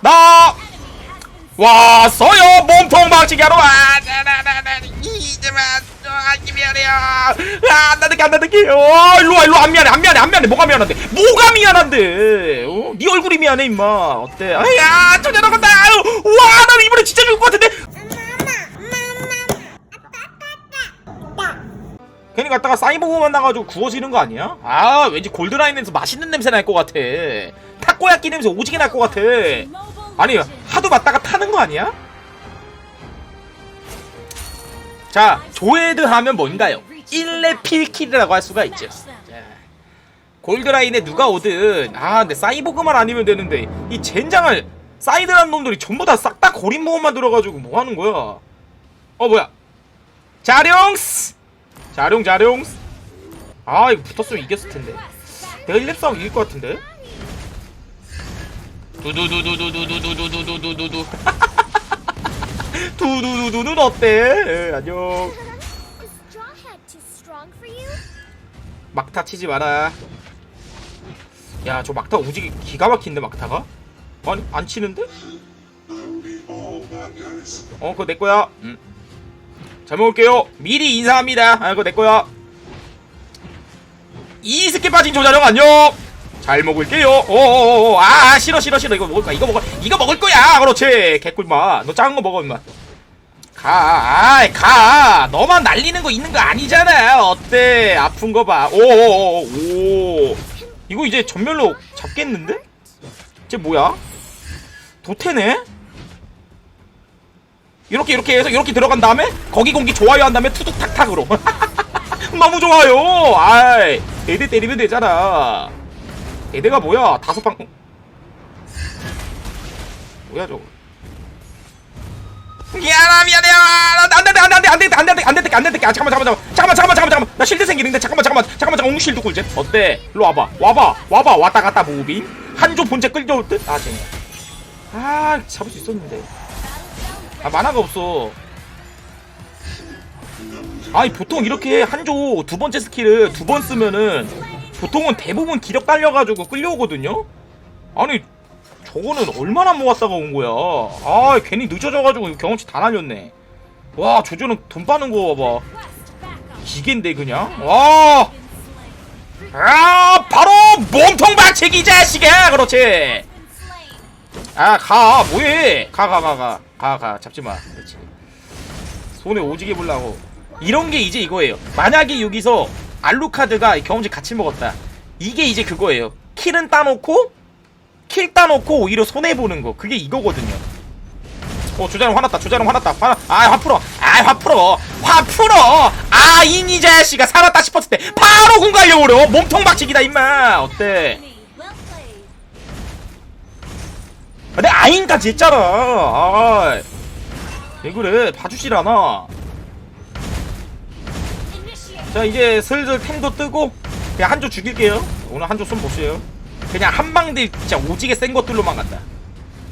나 왔어요. 몸통 박치기 하러 와. 나나나나 이제만 아기 미안해요. 아 나도 안 나도 어 일로 와 일로 와, 안 미안해 안 미안해 안 미안해. 뭐가 미안한데? 뭐가 미안한데? 어? 네 얼굴이 미안해 임마. 어때? 아야 저녀 나간다. 와나 이번에 진짜 죽을 것 같은데 괜히 갔다가 사이보그 만나가지고 구워지는 거 아니야? 아 왠지 골드라인에서 맛있는 냄새 날 것 같아 타코야끼 냄새 오지게 날 것 같아 아니 하도 맞다가 타는 거 아니야? 자 조헤드 하면 뭔가요? 1레 필킬이라고 할 수가 있죠 자, 골드라인에 누가 오든 아 근데 사이보그만 아니면 되는데 이 젠장을 사이드란 놈들이 전부 다 싹 다 고린 모험만 들어가지고 뭐 하는 거야 어 뭐야 자룡스 자룡 자룡 아 이거 붙었으면 이겼을 텐데 내가 1렙 싸움 이길 것 같은데 두두두두두두두두두두두두 두 두두두두 어때? 에, 안녕 for you? 막타 치지 마라 야 저 막타 오지게 기가 막힌데 막타가? 아니 안 치는데? 어 그거 내 거야 음. 잘 먹을게요 미리 인사합니다 아 그거 내 거야 이 스킬 빠진 조자령 안녕 잘 먹을게요 어어어어 아 싫어 싫어 싫어 이거 먹을 거야 이거 먹을 이거 먹을 거야 그렇지 개꿀마 너 작은 거 먹어 임마 가, 아이, 가. 너만 날리는 거 있는 거 아니잖아. 어때? 아픈 거 봐. 오, 오, 오, 오. 이거 이제 전멸로 잡겠는데? 쟤 뭐야? 도태네? 이렇게 이렇게 해서 이렇게 들어간 다음에 거기 공기 좋아요 한 다음에 투둑 탁탁으로. 너무 좋아요. 아이, 대대 때리면 되잖아. 대대가 뭐야? 다섯 방. 뭐야 저거? 미안하 미안해요 안돼 안돼 안돼 안돼 안돼 안돼 안돼 안돼 안돼 안돼 잠깐만 잠깐만 잠깐만 잠깐만 잠깐만 잠깐만 나 실드 생기는데 잠깐만 잠깐만 잠깐만 잠깐만 옹실드 꿀잼 어때 일로 와봐 와봐 와봐 왔다 갔다 무빙 한조 본체 끌려올 듯아 쟤네 아 잡을 수 있었는데 아 만화가 없어 아니 보통 이렇게 한조 두 번째 스킬을 두 번 쓰면은 보통은 대부분 기력 딸려가지고 끌려오거든요 아니 저거는 얼마나 모았다가 온 거야. 아, 괜히 늦어져가지고 경험치 다 날렸네. 와, 조조는 돈 빠는 거 봐봐. 기계인데, 그냥. 와! 아, 바로 몸통 박치기, 이 자식아! 그렇지! 아, 가, 뭐해! 가, 가, 가, 가. 가, 가. 잡지 마. 그렇지. 손에 오지게 불라고. 이런 게 이제 이거예요. 만약에 여기서 알루카드가 경험치 같이 먹었다. 이게 이제 그거예요. 킬은 따놓고 킬 따놓고 오히려 손해보는 거 그게 이거거든요 어 조자룡 화났다 조자룡 화났다 화, 아 화 풀어 아 화 풀어 화 풀어 아 이니 자식아 살았다 싶었을 때 바로 공갈려 오려 몸통 박치기다 임마 어때 내 아인까지 했잖아. 아, 왜 그래? 봐주질 않아. 자 이제 슬슬 템도 뜨고 그냥 한조 죽일게요. 오늘 한조 손 보세요. 그냥 한방들 진짜 오지게 센 것들로만 간다.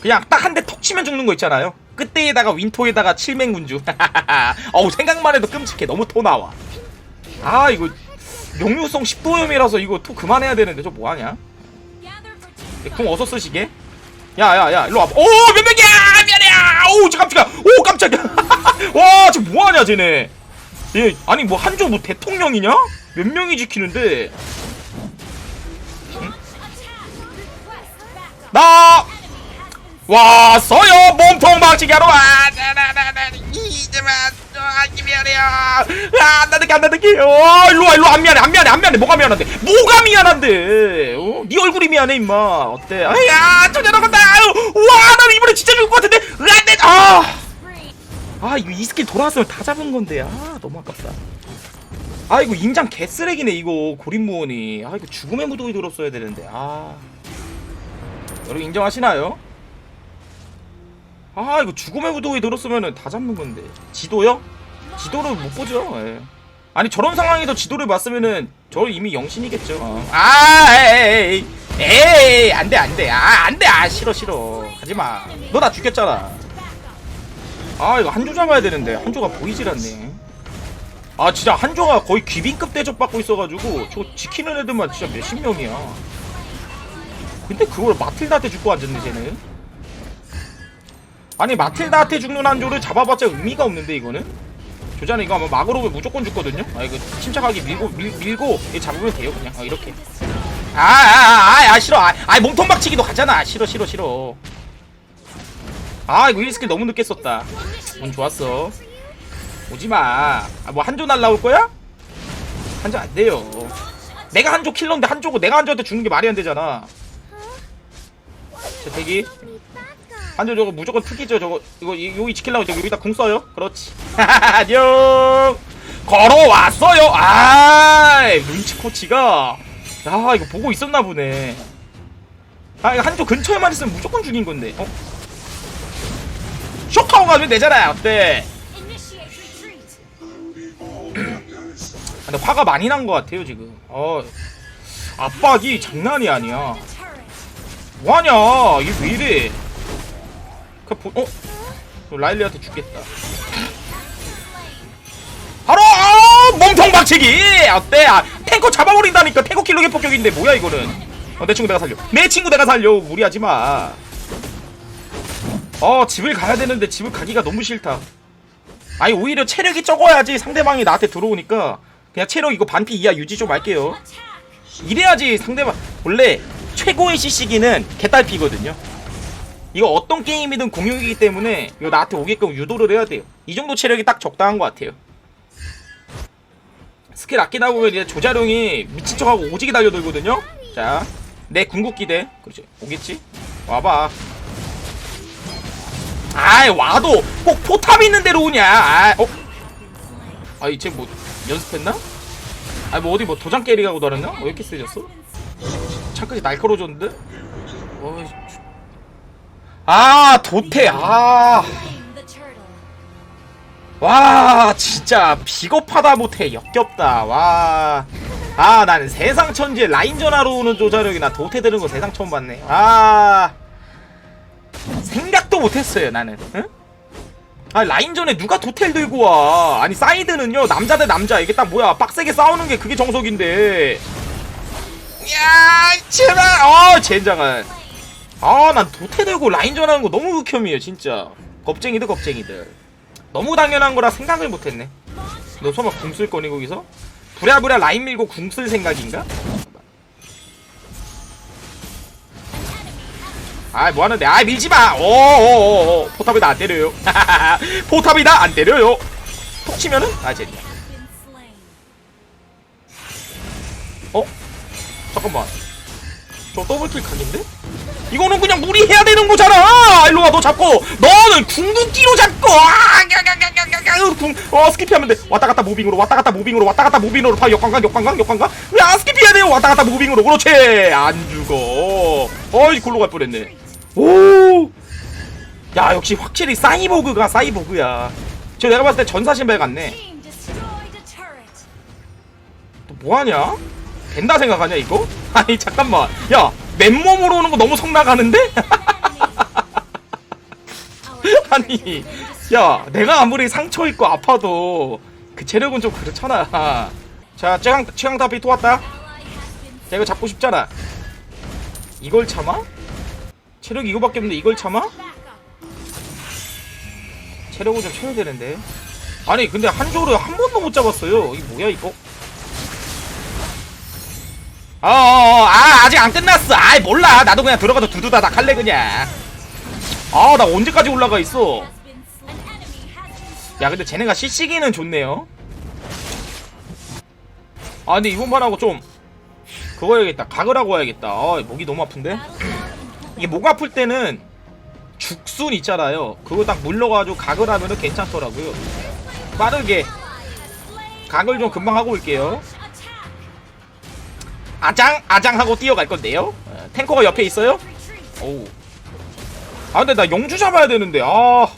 그냥 딱 한 대 톡 치면 죽는 거 있잖아요. 끝대에다가 윈토에다가 칠맹군주. 어우 생각만 해도 끔찍해. 너무 토 나와. 아 이거 명유성 10도염이라서 이거 토 그만해야 되는데 저 뭐하냐. 궁 어서 쓰시게 야야야 일로 와봐 오 면맥이야 미안해 오 깜짝이야 오 깜짝이야 와저 뭐하냐 쟤네 얘 아니 뭐 한조 뭐 대통령이냐 몇 명이 지키는데 나 왔어요 몸통 박치기 하러 와 나나나나 이제만 아기 미안해요. 아 나도 안 나도 어 일로 와 일로 와, 안 미안해 안 미안해 안 미안해. 뭐가 미안한데? 뭐가 미안한데? 어? 네 얼굴이 미안해 임마. 어때? 아야 저녀 나간다. 와나 이번에 진짜 죽을 것 같은데. 안돼 아! Free. 아 이거 이 스킬 돌아왔으면 다 잡은 건데. 아 너무 아깝다. 아 이거 인장 개쓰레기네 이거 고립무원이. 아 이거 죽음의 무도이 들었어야 되는데. 아. 여러분 인정하시나요? 아 이거 죽음의 무도이 들었으면 다 잡는 건데. 지도요? 지도를 못 보죠 예. 아니 저런 상황에서 지도를 봤으면은 저 이미 영신이겠죠. 어. 아 에이 에이 안돼 안돼. 아 안돼. 아 싫어 싫어. 가지마. 너 나 죽였잖아. 아 이거 한조 잡아야 되는데. 한조가 보이질 않네. 아 진짜 한조가 거의 귀빈급 대접 받고 있어가지고 저 지키는 애들만 진짜 몇십 명이야. 근데 그걸 마틸다한테 죽고 앉았네 쟤는 아니 마틸다한테 죽는 한조를 잡아봤자 의미가 없는데 이거는? 조자는 이거 아마 막으로 무조건 죽거든요? 아 이거 침착하게 밀고 밀, 밀고 잡으면 돼요 그냥. 아 이렇게. 아아아아 아, 아, 싫어. 아, 아 몸통 박치기도 가잖아. 아, 싫어 싫어 싫어. 아 이거 1스킬 너무 늦게 썼다. 운 좋았어. 오지마. 아, 뭐 한조 날라올 거야? 한조 안 돼요. 내가 한조 킬러인데 한조고 내가 한조한테 죽는 게 말이 안 되잖아. 자 대기 한조 저거 무조건 특이죠 저거. 이거 이- 여기 지키려고 저기 여기다 궁 써요? 그렇지. 안녕. 걸어왔어요. 아 눈치 코치가. 야 이거 보고 있었나 보네. 아 이거 한조 근처에만 있으면 무조건 죽인 건데. 어? 쇼카고 가면 되잖아 어때? Initiate retreat. 근데 화가 많이 난 것 같아요 지금. 어. 압박이 장난이 아니야. The turret. 뭐하냐? 이게 왜 이래? 그 보, 어? 라일리한테 죽겠다. 바로 아, 몸통 박치기! 어때? 아, 탱커 잡아버린다니까 탱커 킬러의 폭격인데 뭐야 이거는? 어, 내 친구 내가 살려. 내 친구 내가 살려 무리하지 마. 어, 집을 가야 되는데 집을 가기가 너무 싫다. 아니 오히려 체력이 적어야지 상대방이 나한테 들어오니까 그냥 체력 이거 반피 이하 유지 좀 할게요. 이래야지 상대방 원래 최고의 CC기는 개딸피거든요 이거 어떤 게임이든 공용이기 때문에 이거 나한테 오게끔 유도를 해야 돼요 이 정도 체력이 딱 적당한 것 같아요 스킬 아끼다 보면 이제 조자룡이 미친 척하고 오지게 달려들거든요 자 내 궁극기 대 그렇지 오겠지 와봐 아이 와도 꼭 포탑 있는 데로 오냐 아, 어? 아이 쟤뭐 연습했나? 아니 뭐 어디 뭐 도장 깨리 가고 다녔나? 왜 이렇게 세졌어? 차까지 날카로워졌는데? 어이, 주- 아 도태 아. 와 진짜 비겁하다 못해 역겹다 와. 아 나는 세상 천지에 라인 전화로 오는 조자력이나 도태 드는 거 세상 처음 봤네. 아 생각도 못했어요 나는. 응? 아 라인전에 누가 도텔 들고 와 아니 사이드는요 남자 대 남자 이게 딱 뭐야 빡세게 싸우는 게 그게 정석인데 야 제발 어 젠장은 아 난 도태 들고 라인 전 하는 거 너무 극혐이에요 진짜 겁쟁이들 겁쟁이들 너무 당연한 거라 생각을 못했네 너 설마 궁 쓸 거니 거기서? 부랴부랴 라인 밀고 궁 쓸 생각인가? 아 뭐하는데 아 밀지마 오오오오 포탑이 나 안 때려요 포탑이 나 안 때려요 톡 치면은 아 slain. 어? 잠깐만 저 더블킬 각인데? 이거는 그냥 무리해야 되는 거잖아. 일로 와 너 잡고. 너는 궁극기로 잡고. 아, 어 스킵하면 돼. 왔다 갔다 무빙으로 왔다 갔다 무빙으로 왔다 갔다 무빙으로. 봐 역광각 역광각 역광각 야 스킵해야 돼요. 왔다 갔다 무빙으로. 그렇지. 안 죽어. 어이 골로 갈 뻔했네. 오 야 역시 확실히 사이보그가 사이보그야. 저 내가 봤을 때 같네 destroyed a turret. 또 뭐하냐? 된다 생각하냐 이거? 아니 잠깐만. 야 맨몸으로 오는 거 너무 성나가는데? 아니 야 내가 아무리 상처 있고 아파도 그 체력은 좀 그렇잖아 자 최강 최강 답이 또 왔다 자 이거 잡고 싶잖아 이걸 참아? 체력이 이거밖에 없는데 이걸 참아? 체력을 좀 쳐야 되는데 아니 근데 한조를 한 번도 못 잡았어요 이게 뭐야 이거 어어어. 아 아직 안 끝났어. 아이 몰라. 나도 그냥 들어가서 두두다닥 할래 그냥. 아 나 언제까지 올라가 있어. 야 근데 쟤네가 CC기는 좋네요. 아 근데 이번 판하고 좀 그거 해야겠다. 각을 하고 와야겠다. 아 목이 너무 아픈데. 이게 목 아플 때는 죽순 있잖아요. 그거 딱 물러가지고 각을 하면은 괜찮더라고요. 빠르게. 각을 좀 금방 하고 올게요. 아장 아장 하고 뛰어갈 건데요? 어, 탱커가 옆에 있어요. 오우. 아 근데 나 영주 잡아야 되는데 아,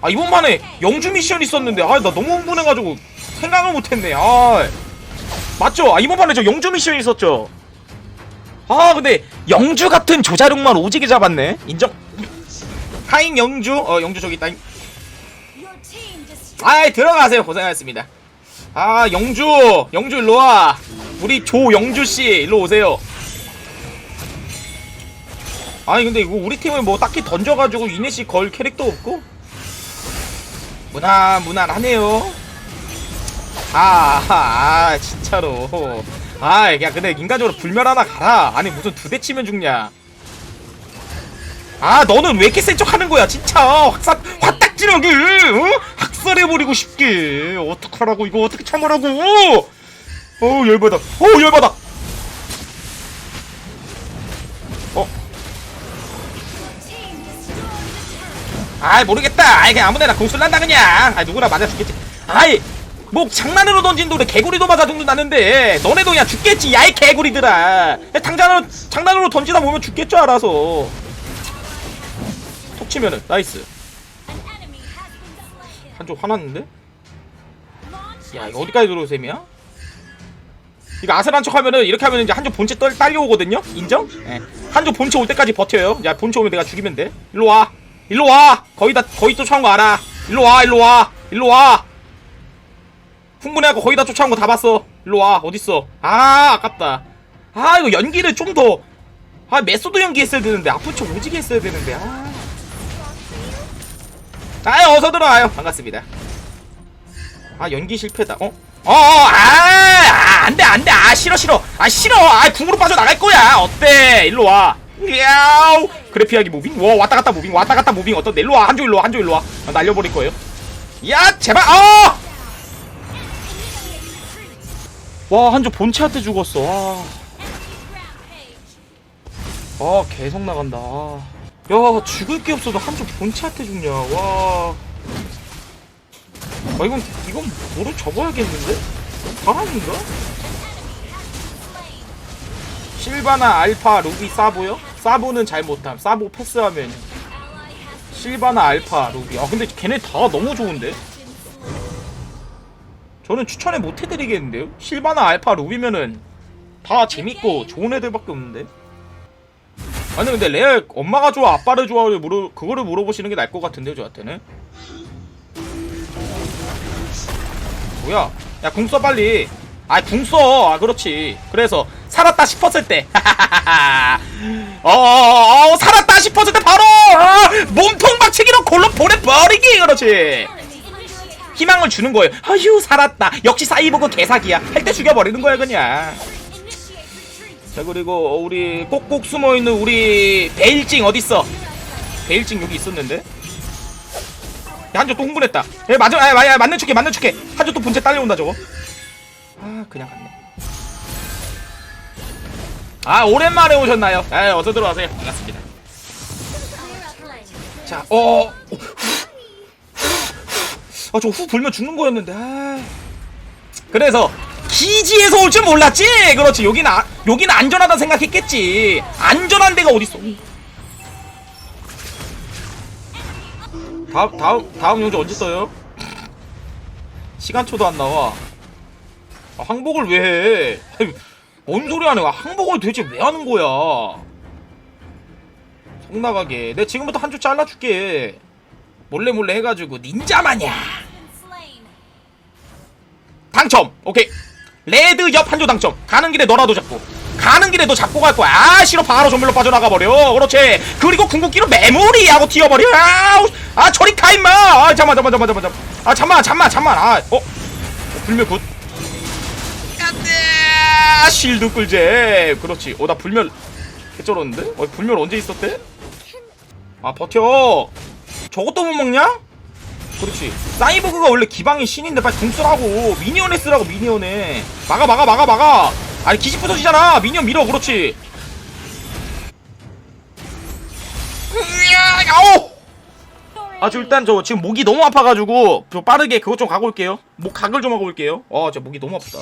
아 이번만에 영주 미션 있었는데 아 나 너무 흥분해가지고 생각을 못했네 아. 맞죠? 아 이번판에 저 영주 미션 있었죠? 아 근데 영주 같은 조자룡만 오지게 잡았네. 인정. 하잉 영주 어 영주 저기 있다. 아이 들어가세요. 고생하셨습니다. 아 영주 영주 일로 와 우리 조영주씨 일로 오세요. 아니 근데 이거 우리 팀을 뭐 딱히 던져가지고 이네시 걸 캐릭터 없고? 무난 무난하네요. 아, 아 진짜로. 아 야 근데 인간적으로 불멸 하나 가라. 아니 무슨 두 대 치면 죽냐. 아 너는 왜 이렇게 센척 하는 거야? 진짜. 확산 화딱지르게 어? 학살해버리고 싶게. 어떡하라고 이거 어떻게 참으라고 어 열받아. 어 열받아. 어. Team destroyed the turret. 아이 모르겠다. 아이 그냥 아무데나 공술 난다 그냥. 아이 누구나 맞아 죽겠지. 아이 뭐 장난으로 던진 돌에 개구리도 맞아 죽는다는데 너네도 그냥 죽겠지 야이 개구리들아. 장난으로 장난으로 던지다 보면 죽겠죠 알아서. 톡 치면은 나이스. 한쪽 화났는데? 야 이거 어디까지 들어올 셈이야 이거 아슬한 척 하면은 이렇게 하면 이제 한쪽 본체 떨, 딸려오거든요? 인정? 예. 한쪽 본체 올 때까지 버텨요. 야 본체 오면 내가 죽이면 돼. 일로 와. 일로 와. 거의 다 거의 쫓아온 거 알아. 일로 와 일로 와. 일로 와. 흥분해갖고 거의 다 쫓아온 거 다 봤어. 일로 와. 어딨어? 아 아깝다. 아 이거 연기를 좀 더 아 메소드 연기 했어야 되는데. 아픈 척 오지게 했어야 되는데. 아. 아, 어서 들어와요. 반갑습니다. 아 연기 실패다. 어? 어, 어, 아, 아, 안 돼, 안 돼, 아, 싫어, 싫어, 아, 싫어, 아, 궁으로 빠져나갈 거야, 어때, 일로 와, 야우, 그래, 피하기 무빙, 와, 왔다 갔다 무빙, 왔다 갔다 무빙, 어떤데, 일로 와, 한조 일로 와, 한조 일로 와, 아, 날려버릴 거예요, 야, 제발, 어! 와, 한조 본체한테 죽었어, 와, rampage. 아, 계속 나간다, 아. 야, 죽을 게 없어도 한조 본체한테 죽냐, 와. 아, 이건, 이건 뭐로 접어야겠는데? Slain. 실바나 알파 루비 사보요? 사보는 잘 못함 사보 패스하면 실바나 알파 루비 아 근데 걔네 다 너무 좋은데? 저는 추천을 못 해드리겠는데요? 실바나 알파 루비면은 다 재밌고 좋은 애들밖에 없는데 아니 근데 레알 엄마가 좋아 아빠를 좋아를 물어 그거를 물어보시는 게 나을 것 같은데요 저한테는 뭐야 야 궁 써 빨리 아궁써아 그렇지 그래서 살았다 싶었을 때 어어어 살았다 싶었을 때 바로 어, 몸통 박치기로 골로 보내버리기 그렇지. 희망을 주는 거예요. 아휴 살았다. 역시 사이버그 개사기야. 할 때 죽여버리는 거야 그냥. 자 그리고 우리 꼭꼭 숨어 있는 우리 베일징 어디 있어? 베일징 여기 있었는데. 야, 한조 또 흥분했다. 예 맞아, 아, 아, 맞는 척해, 맞는 척해. 한조 또 본체 딸려온다 저거. 아 그냥 갔네. 아 오랜만에 오셨나요? 아 어서 들어와세요. 반갑습니다. 자, 어. 아, 저후 불면 죽는 거였는데. 아. 그래서 기지에서 올 줄 몰랐지. 그렇지. 여기는 아, 여기는 안전하다 생각했겠지. 안전한 데가 어디 있어? 다음 다음 다음 용지 언제 떠요? 시간초도 안 나와. 아, 항복을 왜 해? 아니, 뭔 소리 하는 거야? 항복을 도대체 왜 하는 거야? 속 나가게. 내 지금부터 한 줄 잘라줄게. 몰래 몰래 해가지고 닌자 마냥. 당첨. 오케이. 레드 옆 한 줄 당첨. 가는 길에 너라도 잡고. 가는 길에 너 잡고 갈 거야. 아 싫어 바로 전멸로 빠져나가 버려. 그렇지. 그리고 궁극기로 메모리 하고 튀어버려. 아우, 아 저리 가 임마. 아 잠만 잠만 잠만 잠만 잠만. 아 잠만 잠만 잠만. 아 어. 어 불멸 굿. 안돼. 실드 끌제. 그렇지. 어 나 불멸 개쩔었는데? 어 불멸 언제 있었대? 아 버텨. 저것도 못 먹냐? 그렇지. 사이버그가 원래 기방이 신인데 빨리 궁 쓰라고. 미니언에 쓰라고 미니언에. 막아 막아 막아 막아. 아니 기지 부서지잖아. 미니언 밀어 그렇지. 으야, 아오. 아 저 일단 저 지금 목이 너무 아파가지고 저 빠르게 그것 좀 가고 올게요. 목 각을 좀 하고 올게요. 어저 목이 너무 아프다.